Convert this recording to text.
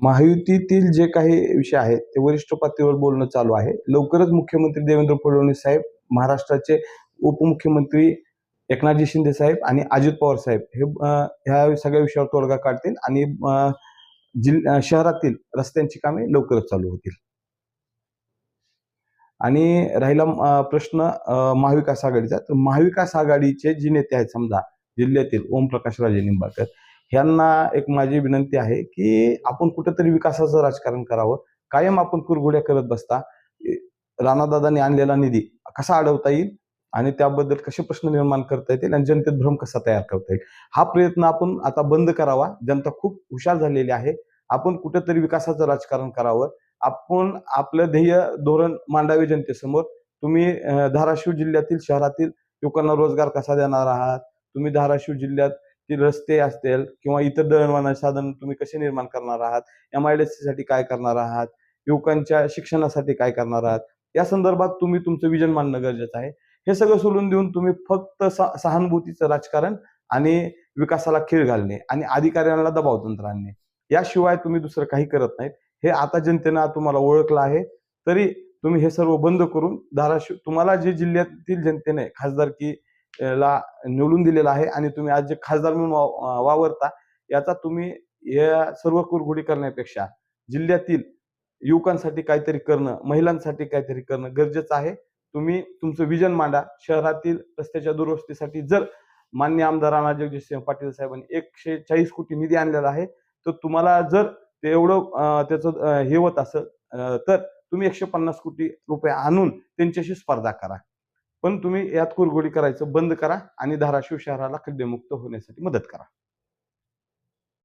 महायुतीतील जे काही विषय आहेत ते वरिष्ठ पातळीवर बोलणं चालू आहे. लवकरच मुख्यमंत्री देवेंद्र फडणवीस साहेब महाराष्ट्राचे उपमुख्यमंत्री एकनाथजी शिंदे साहेब आणि अजित पवार साहेब हे ह्या सगळ्या विषयावर तोडगा काढतील आणि अं, जिल शहरातील रस्त्यांची कामे लवकरच चालू होतील. आणि राहिला प्रश्न महाविकास आघाडीचा. तर महाविकास आघाडीचे जे नेते आहेत समजा जिल्ह्यातील ओमप्रकाश राजे निंबाळकर ह्यांना एक माझी विनंती आहे की आपण कुठेतरी विकासाचं राजकारण करावं. कायम आपण कुरघोड्या करत बसता. राणादादांनी आणलेला निधी कसा अडवता येईल आणि त्याबद्दल कसे प्रश्न निर्माण करता येतील आणि जनतेत भ्रम कसा तयार करता येईल? हा प्रयत्न आपण आता बंद करावा. जनता खूप हुशार झालेली आहे. आपण कुठेतरी विकासाचं राजकारण करावं. आपण आपलं ध्येय धोरण मांडावे जनतेसमोर. तुम्ही धाराशिव जिल्ह्यातील शहरातील लोकांना रोजगार कसा देणार आहात? तुम्ही धाराशिव जिल्ह्यात जिल्ह्यातील रस्ते असतील किंवा इतर दळणवळण साधन तुम्ही कसे निर्माण करणार आहात? एम आय डी साठी काय करणार आहात? युवकांच्या शिक्षणासाठी काय करणार आहात? या संदर्भात तुम्ही तुमचं विजन मांडणं गरजेचं आहे. हे सगळं सोडून देऊन तुम्ही फक्त स- सहानुभूतीचं राजकारण आणि विकासाला खीळ घालणे आणि अधिकाऱ्यांना दबाव तंत्र आणणे. याशिवाय तुम्ही दुसरं काही करत नाहीत. हे आता जनतेनं तुम्हाला ओळखलं आहे. तरी तुम्ही हे सर्व बंद करून धाराशिव तुम्हाला जे जिल्ह्यातील जनतेने खासदारकी की ला निवडून दिलेला आहे आणि तुम्ही आज जे खासदार म्हणून वावरता याचा तुम्ही या सर्व कुरघोडी करण्यापेक्षा जिल्ह्यातील युवकांसाठी काहीतरी करणं महिलांसाठी काहीतरी करणं गरजेचं आहे. तुम्ही तुमचं विजन मांडा. शहरातील रस्त्याच्या दुरुस्तीसाठी जर मान्य आमदारांना जगजितसिंह पाटील साहेबांनी एकशे चाळीस कोटी निधी आणलेला आहे तर तुम्हाला जर ते एवढं त्याचं हे होत असेल तर तुम्ही एकशे पन्नास कोटी रुपये आणून त्यांच्याशी स्पर्धा करा. पण तुम्ही यात कुरघोडी करायचं बंद करा आणि धाराशिव शहराला खड्डेमुक्त होण्यासाठी मदत करा.